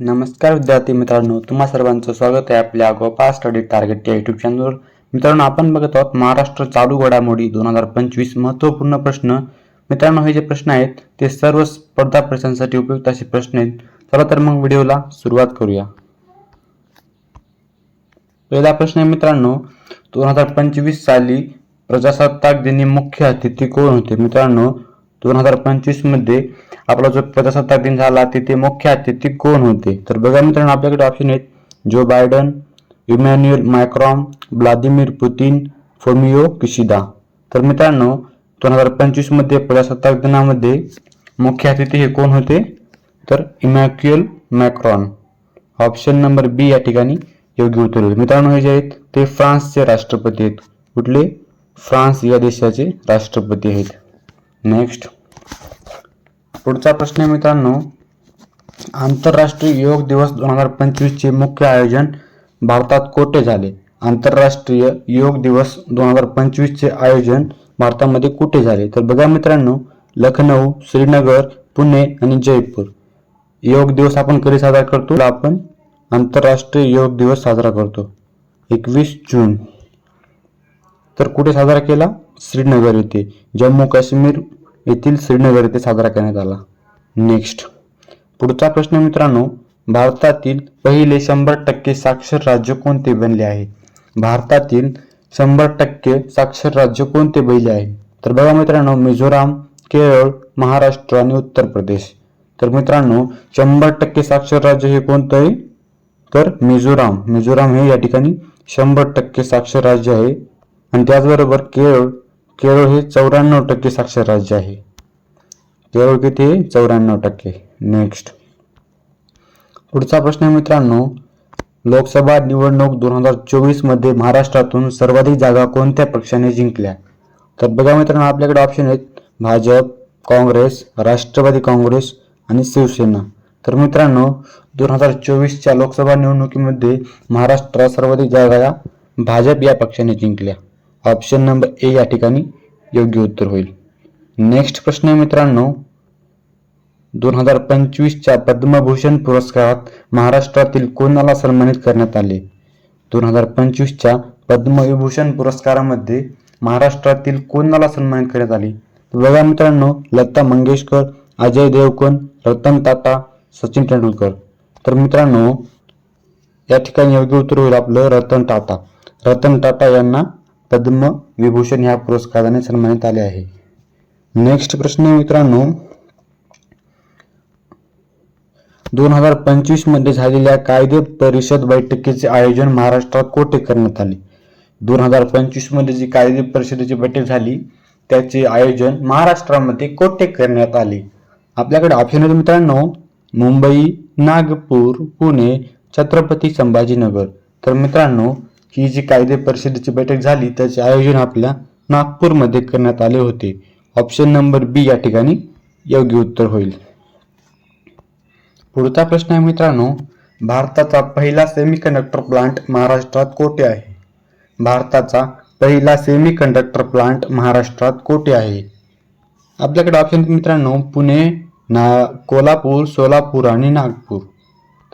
नमस्कार विद्यार्थी मित्रांनो तुम्हा सर्वांचं स्वागत आहे आपल्या गोपाळ स्टडी टार्गेट या युट्यूब चॅनलवर मित्रांनो आपण बघत आहोत महाराष्ट्र चालू घडामोडी दोन हजार पंचवीस महत्त्वपूर्ण प्रश्न. मित्रांनो हे जे प्रश्न आहेत ते सर्व स्पर्धा परीक्षांसाठी उपयुक्त असे प्रश्न आहेत. चला तर मग व्हिडिओला सुरुवात करूया. पहिला प्रश्न आहे मित्रांनो दोन हजार पंचवीस साली प्रजासत्ताक दिनी मुख्य अतिथी कोण होते? मित्रांनो दोन हजार पंचवीसमध्ये आपला जो प्रजासत्ताक दिन झाला तिथे मुख्य अतिथी कोण होते? तर बघा मित्रांनो आपल्याकडे ऑप्शन आहेत. Joe Biden Emmanuel Macron Vladimir Putin Fumio Kishida तर मित्रांनो दोन हजार पंचवीसमध्ये प्रजासत्ताक दिनामध्ये मुख्य अतिथी हे कोण होते? तर Emmanuel Macron option number B या ठिकाणी योग्य उत्तर होते मित्रांनो हे जे आहेत ते फ्रान्सचे राष्ट्रपती आहेत. कुठले? फ्रान्स या देशाचे राष्ट्रपती आहेत. नेक्स्ट पुढचा प्रश्न आहे मित्रांनो आंतरराष्ट्रीय योग दिवस दोन हजार पंचवीसचे मुख्य आयोजन भारतात कोठे झाले? आंतरराष्ट्रीय योग दिवस दोन हजार पंचवीसचे आयोजन भारतामध्ये कुठे झाले? तर बघा मित्रांनो लखनौ श्रीनगर पुणे आणि जयपूर. योग दिवस आपण कधी साजरा करतो? आपण आंतरराष्ट्रीय योग दिवस साजरा करतो. एकवीस जून. तर कुठे साजरा केला? श्रीनगर येथे जम्मू काश्मीर येथील श्रीनगर येथे साजरा करण्यात आला. नेक्स्ट पुढचा प्रश्न मित्रांनो भारतातील पहिले शंभर टक्के साक्षर राज्य कोणते बनले आहे? भारतातील शंभर टक्के साक्षर राज्य कोणते बनले आहे? तर बघा मित्रांनो मिझोराम केरळ महाराष्ट्र आणि उत्तर प्रदेश. तर मित्रांनो शंभर टक्के साक्षर राज्य हे कोणतं आहे? तर मिझोराम. मिझोराम हे या ठिकाणी शंभर टक्के साक्षर राज्य आहे. आणि त्याचबरोबर केरळ केरळ हे चौऱ्याण्णव टक्के साक्षर राज्य आहे. केरळ किती? आहे चौऱ्याण्णव टक्के. नेक्स्ट पुढचा प्रश्न आहे मित्रांनो लोकसभा निवडणूक दोन हजार चोवीसमध्ये महाराष्ट्रातून सर्वाधिक जागा कोणत्या पक्षाने जिंकल्या? तर बघा मित्रांनो आपल्याकडे ऑप्शन आहेत भाजप काँग्रेस राष्ट्रवादी काँग्रेस आणि शिवसेना. तर मित्रांनो दोन हजार चोवीसच्या लोकसभा निवडणुकीमध्ये महाराष्ट्रात सर्वाधिक जागा भाजप या पक्षाने जिंकल्या. ऑप्शन नंबर ए या ठिकाणी योग्य उत्तर होईल. नेक्स्ट प्रश्न आहे मित्रांनो. दोन हजार पंचवीसच्या पद्मभूषण पुरस्कारात महाराष्ट्रातील कोणाला सन्मानित करण्यात आले? दोन हजार पंचवीसच्या पद्मविभूषण पुरस्कारामध्ये महाराष्ट्रातील कोणाला सन्मानित करण्यात आले? बघा मित्रांनो लता मंगेशकर अजय देवकोन रतन टाटा सचिन तेंडुलकर. तर मित्रांनो या ठिकाणी योग्य उत्तर होईल आपलं रतन टाटा. रतन टाटा यांना पद्म विभूषण या पुरस्काराने सन्मानित आले आहे. नेक्स्ट प्रश्न मित्रांनो. दोन हजार पंचवीसमध्ये झालेल्या कायदे परिषद बैठकीचे आयोजन महाराष्ट्रात कोठे करण्यात आले? दोन हजार पंचवीसमध्ये जी कायदे परिषदेची बैठक झाली त्याचे आयोजन महाराष्ट्रामध्ये कोठे करण्यात आले? आपल्याकडे ऑप्शन आहेत मित्रांनो. मुंबई नागपूर पुणे छत्रपती संभाजीनगर. तर मित्रांनो ही जी कायदे परिषदेची बैठक झाली त्याचे आयोजन आपल्या नागपूरमध्ये करण्यात आले होते. ऑप्शन नंबर बी या ठिकाणी योग्य उत्तर होईल. पुढचा प्रश्न आहे मित्रांनो भारताचा पहिला सेमीकंडक्टर प्लांट महाराष्ट्रात कोठे आहे? भारताचा पहिला सेमीकंडक्टर प्लांट महाराष्ट्रात कोठे आहे? आपल्याकडे ऑप्शन मित्रांनो पुणे ना कोल्हापूर सोलापूर आणि नागपूर.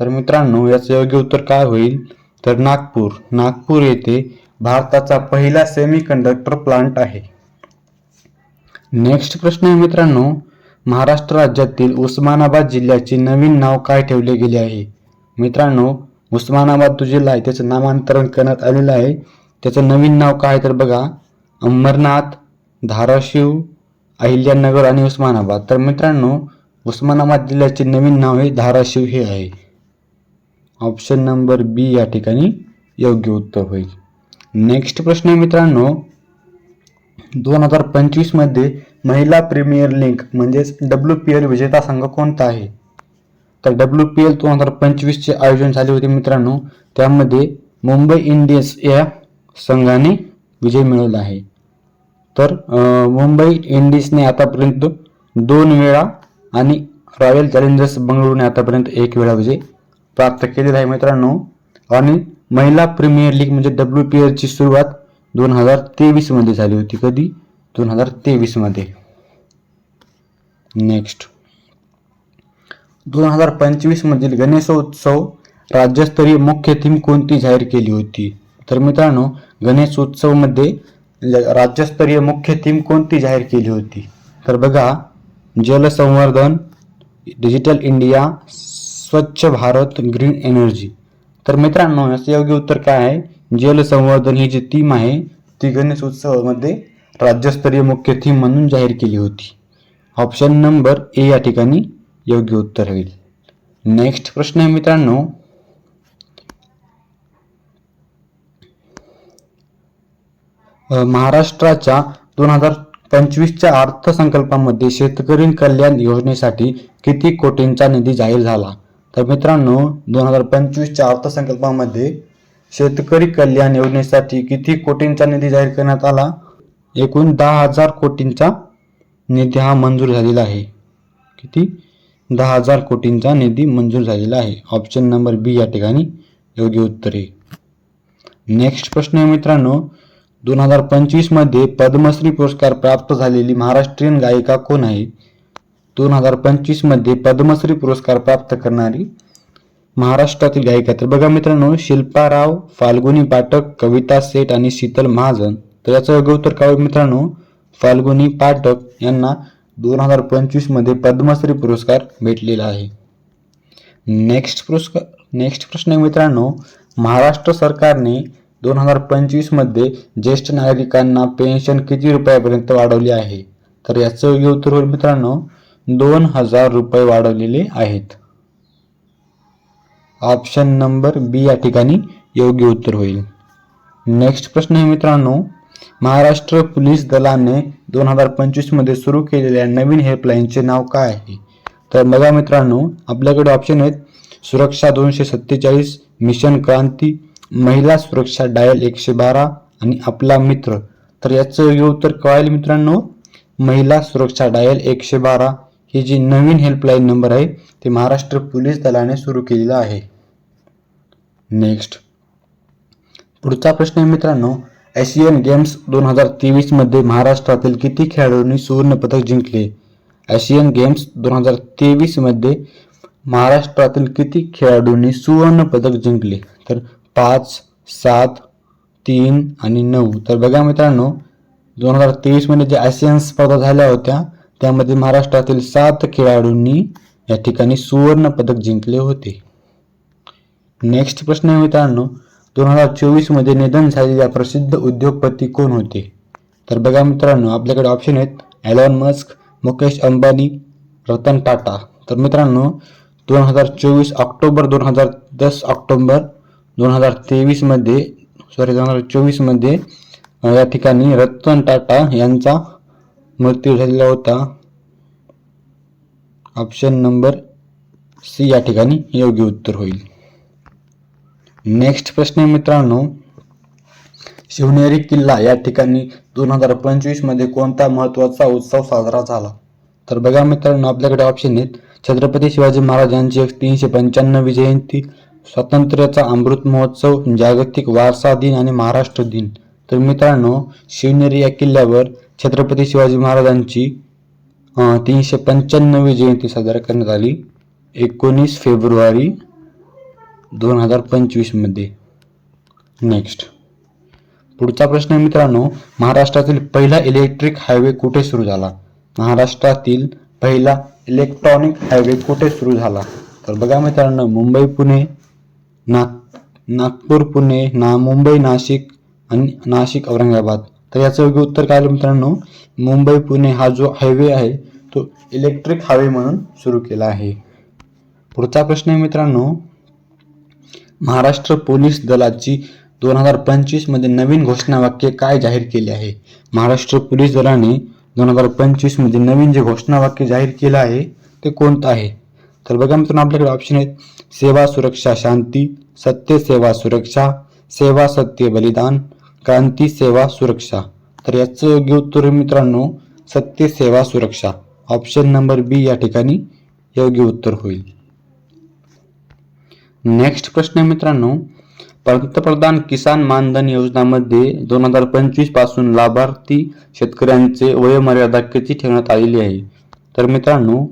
तर मित्रांनो याचं योग्य उत्तर काय होईल? तर नागपूर नागपूर येथे भारताचा पहिला सेमीकंडक्टर प्लांट आहे. नेक्स्ट प्रश्न आहे मित्रांनो महाराष्ट्र राज्यातील उस्मानाबाद जिल्ह्याचे नवीन नाव काय ठेवले गेले आहे? मित्रांनो उस्मानाबाद जो जिल्हा आहे त्याचं नामांतरण करण्यात आलेलं आहे. त्याचं नवीन नाव काय तर बघा अंबरनाथ धाराशिव अहिल्यानगर आणि उस्मानाबाद. तर मित्रांनो उस्मानाबाद जिल्ह्याचे नवीन नाव हे धाराशिव हे आहे. ऑप्शन नंबर बी या ठिकाणी योग्य उत्तर होईल. नेक्स्ट प्रश्न आहे मित्रांनो. दोन हजार पंचवीसमध्ये महिला प्रीमियर लीग म्हणजेच डब्ल्यू पी एल विजेता संघ कोणता आहे? तर डब्ल्यू पी एल दोन हजार पंचवीसचे आयोजन झाले होते मित्रांनो. त्यामध्ये मुंबई इंडियन्स या संघाने विजय मिळवला आहे. तर मुंबई इंडियन्सने आतापर्यंत दोन वेळा आणि रॉयल चॅलेंजर्स बंगळुरूने आतापर्यंत एक वेळा विजय प्राप्त केलेला आहे मित्रांनो. आणि महिला प्रीमियर लीग म्हणजे डब्ल्यू पी एलची सुरुवात दोन हजार तेवीसमध्ये झाली होती कधी? दोन हजार तेवीसमध्ये नेक्स्ट दोन हजार पंचवीसमधील गणेशोत्सव राज्यस्तरीय मुख्य थीम कोणती जाहीर केली होती? तर मित्रांनो गणेशोत्सवमध्ये राज्यस्तरीय मुख्य थीम कोणती जाहीर केली होती? तर बघा जलसंवर्धन डिजिटल इंडिया स्वच्छ भारत ग्रीन एनर्जी तर मित्रांनो याचं योग्य उत्तर काय आहे? जलसंवर्धन ही जी थीम आहे ती गणेश उत्सवामध्ये राज्यस्तरीय मुख्य थीम म्हणून जाहीर केली होती. ऑप्शन नंबर ए या ठिकाणी योग्य उत्तर होईल. नेक्स्ट प्रश्न आहे मित्रांनो. महाराष्ट्राच्या दोन हजार पंचवीसच्या अर्थसंकल्पामध्ये शेतकरी कल्याण योजनेसाठी किती कोटींचा निधी जाहीर झाला? तर मित्रांनो दोन हजार पंचवीसच्या अर्थसंकल्पामध्ये शेतकरी कल्याण योजनेसाठी किती कोटींचा निधी जाहीर करण्यात आला? एकूण दहा हजार कोटींचा निधी हा मंजूर झालेला आहे. किती? दहा हजार कोटींचा निधी मंजूर झालेला आहे. ऑप्शन नंबर बी या ठिकाणी योग्य उत्तर आहे. नेक्स्ट प्रश्न आहे मित्रांनो दोन हजार पंचवीसमध्ये पद्मश्री पुरस्कार प्राप्त झालेली महाराष्ट्रीयन गायिका कोण आहे? दोन हजार पंचवीसमध्ये पद्मश्री पुरस्कार प्राप्त करणारी महाराष्ट्रातील गायिका तर बघा मित्रांनो शिल्पाराव फाल्गुनी पाठक कविता सेठ आणि शीतल महाजन. तर याचं योग्य उत्तर काय मित्रांनो फाल्गुनी पाठक यांना दोन हजार पंचवीसमध्ये पद्मश्री पुरस्कार भेटलेला आहे. नेक्स्ट पुरस्कार नेक्स्ट प्रश्न आहे मित्रांनो महाराष्ट्र सरकारने दोन हजार पंचवीसमध्ये ज्येष्ठ नागरिकांना पेन्शन किती रुपयापर्यंत वाढवली आहे? तर याचं योग्य उत्तर होईल मित्रांनो दोन हजार रुपये वाढवलेले आहेत. ऑप्शन नंबर बी या ठिकाणी योग्य उत्तर होईल. नेक्स्ट प्रश्न आहे मित्रांनो महाराष्ट्र पोलीस दलाने दोन हजार पंचवीसमध्ये सुरू केलेल्या नवीन हेल्पलाईनचे नाव काय आहे? तर बघा मित्रांनो आपल्याकडे ऑप्शन आहेत सुरक्षा दोनशे सत्तेचाळीस मिशन क्रांती महिला सुरक्षा डायल एकशे बारा आणि आपला मित्र. तर याचं योग्य उत्तर कळायला मित्रांनो महिला सुरक्षा डायल एकशे बारा. ही जी नवीन हेल्पलाईन नंबर आहे ते महाराष्ट्र पोलीस दलाने सुरू केलेला आहे. नेक्स्ट पुढचा प्रश्न आहे मित्रांनो एशियन गेम्स दोन हजार तेवीसमध्ये महाराष्ट्रातील किती खेळाडूंनी सुवर्णपदक जिंकले? एशियन गेम्स दोन हजार तेवीसमध्ये महाराष्ट्रातील किती खेळाडूंनी सुवर्णपदक जिंकले? तर पाच सात तीन आणि नऊ. तर बघा मित्रांनो दोन हजार तेवीसमध्ये ज्या आशियन स्पर्धा झाल्या होत्या त्यामध्ये महाराष्ट्रातील सात खेळाडूंनी या ठिकाणी सुवर्ण पदक जिंकले होते. नेक्स्ट प्रश्न आहे मित्रांनो दोन हजार चोवीसमध्ये निधन झालेल्या प्रसिद्ध उद्योगपती कोण होते? तर बघा मित्रांनो आपल्याकडे ऑप्शन आहेत एलॉन मस्क मुकेश अंबानी रतन टाटा. तर मित्रांनो दोन हजार चोवीस ऑक्टोबर दोन हजार दस ऑक्टोबर दोन हजार तेवीसमध्ये सॉरी दोन हजार चोवीसमध्ये या ठिकाणी रतन टाटा यांचा मृत्यू झालेला होता. ऑप्शन नंबर सी या ठिकाणी योग्य उत्तर होईल. नेक्स्ट प्रश्न आहे मित्रांनो. शिवनेरी किल्ला या ठिकाणी दोन हजार पंचवीसमध्ये कोणता महत्त्वाचा उत्सव साजरा झाला? तर बघा मित्रांनो आपल्याकडे ऑप्शन आहेत. छत्रपती शिवाजी महाराजांची तीनशे पंच्याण्णवी जयंती स्वातंत्र्याचा अमृत महोत्सव जागतिक वारसा दिन आणि महाराष्ट्र दिन. तर मित्रांनो शिवनेरी या किल्ल्यावर छत्रपती शिवाजी महाराजांची तीनशे पंच्याण्णवी जयंती साजरा करण्यात आली. एकोणीस फेब्रुवारी दोन हजार पंचवीसमध्ये नेक्स्ट पुढचा प्रश्न आहे मित्रांनो महाराष्ट्रातील पहिला इलेक्ट्रिक हायवे कुठे सुरू झाला? महाराष्ट्रातील पहिला इलेक्ट्रॉनिक हायवे कुठे सुरू झाला? तर बघा मित्रांनो मुंबई पुणे नाग नागपूर पुणे ना मुंबई नाशिक आणि नाशिक औरंगाबाद. तर याचं योग्य उत्तर काय आलं मित्रांनो? मुंबई पुणे हा जो हायवे आहे तो इलेक्ट्रिक हायवे म्हणून सुरू केला आहे. पुढचा प्रश्न आहे मित्रांनो महाराष्ट्र पोलीस दलाची दोन हजार पंचवीसमध्ये नवीन घोषणावाक्य काय जाहीर केले आहे? महाराष्ट्र पोलीस दलाने दोन हजार पंचवीसमध्ये नवीन जे घोषणावाक्य जाहीर केलं आहे ते कोणतं आहे? तर बघा मित्रांनो आपल्याकडे ऑप्शन आहेत सेवा सुरक्षा शांती सत्य सेवा सुरक्षा सेवा सत्य बलिदान क्रांती सेवा सुरक्षा. तर याचं योग्य उत्तर मित्रांनो सत्य सेवा सुरक्षा. ऑप्शन नंबर बी या ठिकाणी योग्य उत्तर होईल. नेक्स्ट प्रश्न आहे मित्रांनो पंतप्रधान किसान मानधन योजनामध्ये दोन हजार पंचवीसपासून लाभार्थी शेतकऱ्यांचे वयोमर्यादा किती ठेवण्यात आलेली आहे? तर मित्रांनो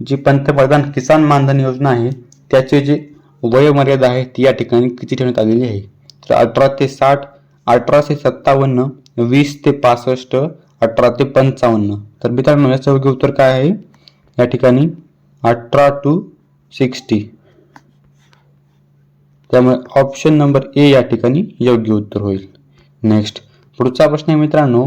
जी पंतप्रधान किसान मानधन योजना आहे त्याचे जे वयोमर्यादा आहे ती या ठिकाणी किती ठेवण्यात आलेली आहे? तर अठरा ते साठ अठराशे सत्तावन्न वीस ते पासष्ट अठरा ते पंचावन्न. तर मित्रांनो याचं योग्य उत्तर काय आहे? या ठिकाणी अठरा टू सिक्स्टी त्यामुळे ऑप्शन नंबर ए या ठिकाणी योग्य उत्तर होईल. नेक्स्ट पुढचा प्रश्न आहे मित्रांनो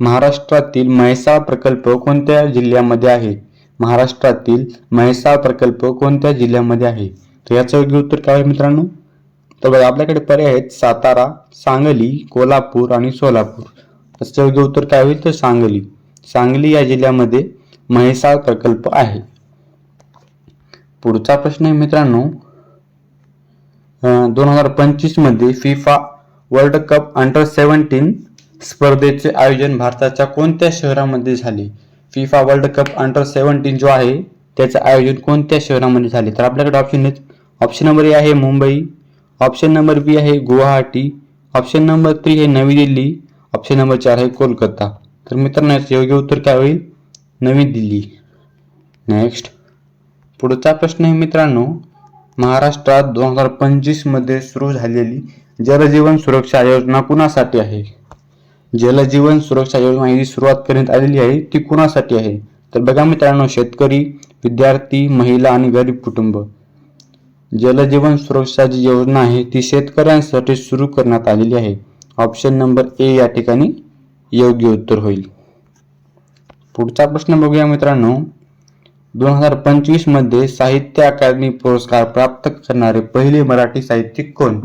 महाराष्ट्रातील म्हैसाळ प्रकल्प कोणत्या जिल्ह्यामध्ये आहे? महाराष्ट्रातील म्हैसाळ प्रकल्प कोणत्या जिल्ह्यामध्ये आहे? तर याचं योग्य उत्तर काय आहे मित्रांनो? तर बघा आपल्याकडे पर्याय आहेत. सातारा सांगली कोल्हापूर आणि सोलापूर. त्याचं योग्य उत्तर काय होईल? तर सांगली. सांगली या जिल्ह्यामध्ये म्हैसाळ प्रकल्प आहे. पुढचा प्रश्न आहे मित्रांनो दोन हजार पंचवीसमध्ये FIFA World Cup under seventeen स्पर्धेचे आयोजन भारताच्या कोणत्या शहरामध्ये झाले? FIFA World Cup under seventeen जो आहे त्याचं आयोजन कोणत्या शहरामध्ये झाले? तर आपल्याकडे ऑप्शन आहेत. ऑप्शन नंबर ए आहे मुंबई ऑप्शन नंबर बी आहे गुवाहाटी. ऑप्शन नंबर थ्री आहे नवी दिल्ली. ऑप्शन नंबर चार आहे कोलकाता. तर मित्रांनो याचं योग्य उत्तर काय होईल? नवी दिल्ली. नेक्स्ट पुढचा प्रश्न आहे मित्रांनो महाराष्ट्रात दोन हजार पंचवीसमध्ये सुरू झालेली जलजीवन सुरक्षा योजना कुणासाठी आहे? जलजीवन सुरक्षा योजना ही सुरुवात करण्यात आलेली आहे ती कुणासाठी आहे? तर बघा मित्रांनो शेतकरी विद्यार्थी महिला आणि गरीब कुटुंब. जलजीवन सुरक्षा जी योजना आहे ती शेतकऱ्यांसाठी सुरू करण्यात आलेली आहे. ऑप्शन नंबर ए या ठिकाणी योग्य उत्तर होईल. पुढचा प्रश्न बघूया मित्रांनो. दोन हजार पंचवीसमध्ये साहित्य अकादमी पुरस्कार प्राप्त करणारे पहिले मराठी साहित्यिक कोण?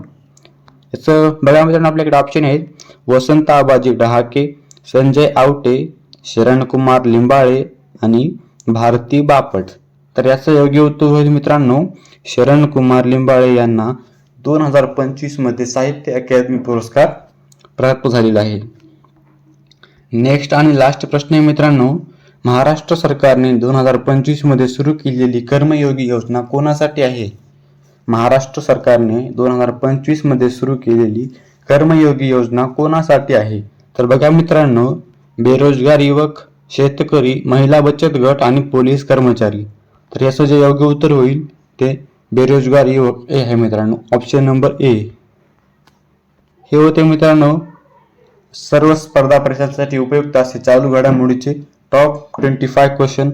याचं बघा मित्रांनो आपल्याकडे ऑप्शन आहेत. वसंत आबाजी डहाके संजय आवटे शरणकुमार लिंबाळे आणि भारती बापट. तर याचं योग्य उत्तर होईल मित्रांनो शरणकुमार लिंबाळे यांना दोन हजार पंचवीसमध्ये साहित्य अकादमी पुरस्कार प्राप्त झालेला आहे. नेक्स्ट आणि लास्ट प्रश्न आहे मित्रांनो महाराष्ट्र सरकारने दोन हजार पंचवीसमध्ये सुरू केलेली कर्मयोगी योजना कोणासाठी आहे? महाराष्ट्र सरकारने दोन हजार पंचवीसमध्ये सुरू केलेली कर्मयोगी योजना कोणासाठी आहे? तर बघा मित्रांनो बेरोजगार युवक शेतकरी महिला बचत गट आणि पोलीस कर्मचारी. तर याचं जे योग्य उत्तर होईल ते बेरोजगार युवक. हे आहे मित्रांनो ऑप्शन नंबर ए हे होते मित्रांनो सर्व स्पर्धा परीक्षांसाठी उपयुक्त असे चालू घडामोडीचे top twenty five question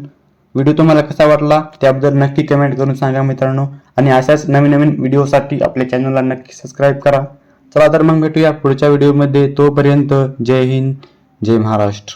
video तुम्हाला कसा वाटला त्याबद्दल नक्की कमेंट करून सांगा मित्रांनो. आणि अशाच नवीन नवीन व्हिडिओसाठी आपल्या चॅनलला नक्की सबस्क्राईब करा. चला तर मग भेटूया पुढच्या व्हिडिओमध्ये तोपर्यंत जय हिंद जय महाराष्ट्र.